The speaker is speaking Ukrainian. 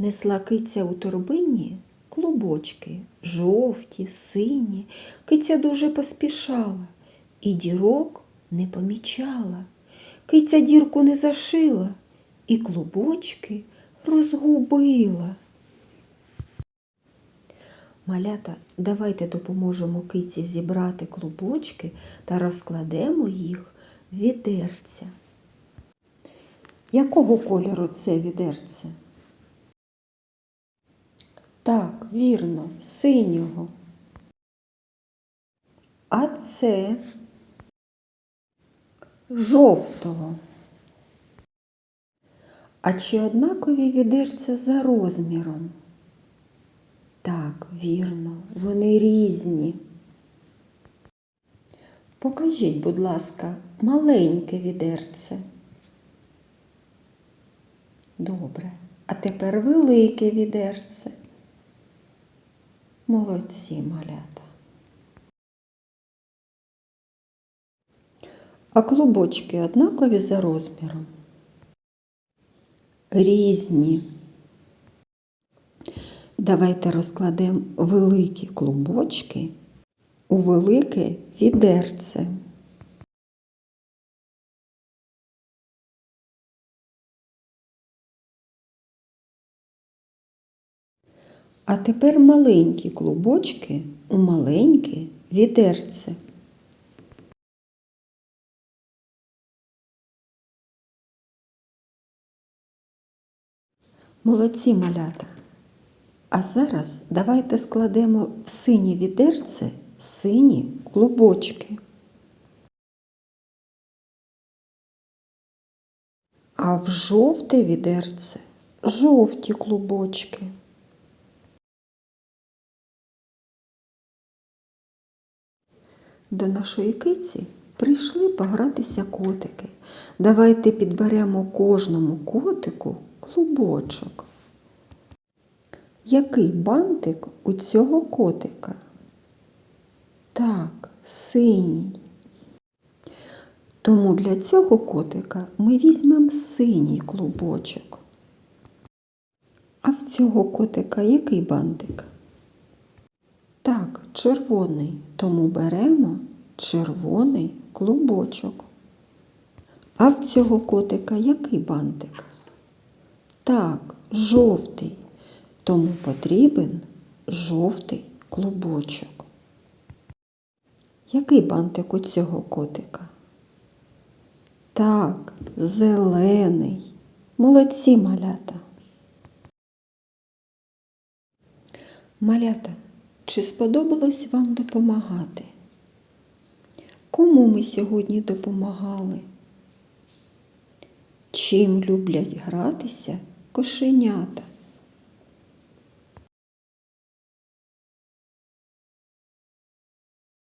Несла киця у торбині клубочки, жовті, сині. Киця дуже поспішала і дірок не помічала. Киця дірку не зашила і клубочки розгубила. Малята, давайте допоможемо киці зібрати клубочки та розкладемо їх в відерця. Якого кольору це відерце? Так, вірно, синього. А це жовтого. А чи однакові відерця за розміром? Так, вірно, вони різні. Покажіть, будь ласка, маленьке відерце. Добре. А тепер велике відерце. Молодці, малята. А клубочки однакові за розміром? Різні. Давайте розкладемо великі клубочки у велике відерце. А тепер маленькі клубочки у маленьке відерце. Молодці малята. А зараз давайте складемо в синє відерце сині клубочки. А в жовте відерце жовті клубочки. До нашої киці прийшли погратися котики. Давайте підберемо кожному котику клубочок. Який бантик у цього котика? Так, синій. Тому для цього котика ми візьмемо синій клубочок. А в цього котика який бантик? Червоний, тому беремо червоний клубочок. А в цього котика який бантик? Так, жовтий, тому потрібен жовтий клубочок. Який бантик у цього котика? Так, зелений. Молодці малята. Малята, чи сподобалось вам допомагати? Кому ми сьогодні допомагали? Чим люблять гратися кошенята?